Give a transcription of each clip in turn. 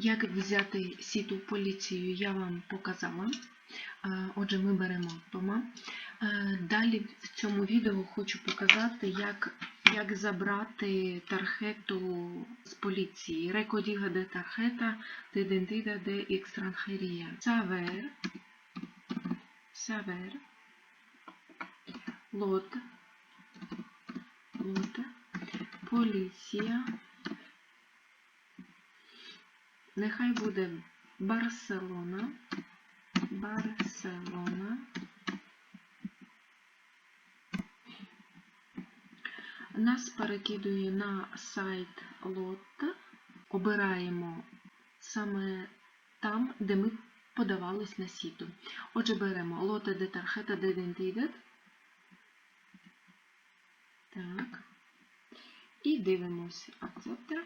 Як взяти сіту поліцію, я вам показала. Е, Отже, ми беремо Тома. Е, Далі в цьому відео хочу показати, як, як забрати тархету з поліції. Recodiga de tarjeta de identidad de extranjería. Saber, saber, lot, lot, поліція. Нехай буде Барселона. Барселона. Нас перекидує на сайт Лотта. Обираємо саме там, де ми подавались на сіту. Отже, беремо Лота де Тархета де Identidad. Так. І дивимося. Акцепта.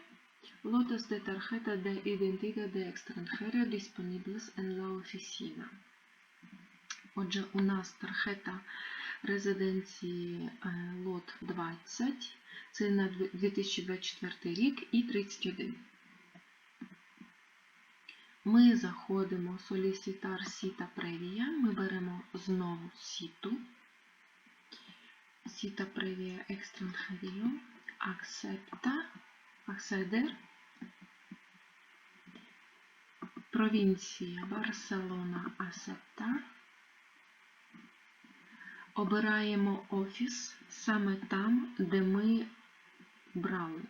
Lotes de tarjeta de identidad de extranjero disponibles en la oficina. Отже, у нас тархета резиденції е, лот 20, це на 2024 рік і 31. Ми заходимо солісітар сіта превія, ми беремо знову сіту. Сіта превія екстранжеріо, акцепта, acceder, провінція Барселона Aceptar. Обираємо офіс саме там, де ми брали.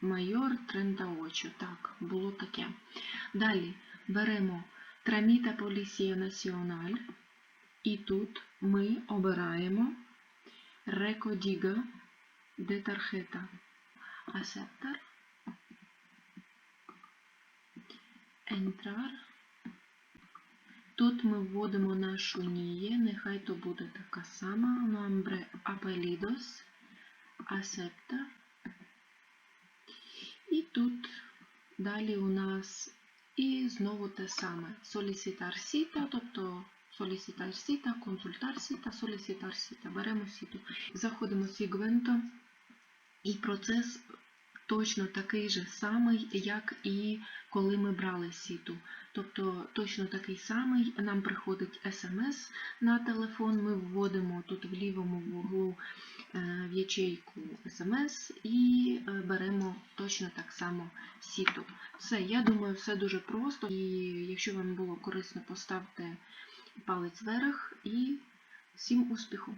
Майор 38. Так, було таке. Далі беремо Траміта Полісія Національ. І тут ми обираємо Recodiga de Tarjeta. Aceptar. Entrar. Тут ми вводимо нашу ніє, нехай то буде така сама. Nombre apellidos. Acepta. І тут далі у нас і знову те саме. Solicitar сіта, тобто solicitar сіта, консультар сіта, solicitar сіта. Беремо сіту. Заходимо в Сігвенто. І процес точно такий же самий, як і коли ми брали сіту. Тобто точно такий самий, нам приходить смс на телефон, ми вводимо тут в лівому вуглу е, в ячейку смс і е, беремо точно так само сіту. Все, я думаю, все дуже просто. І якщо вам було корисно, поставте палець вверх і всім успіху!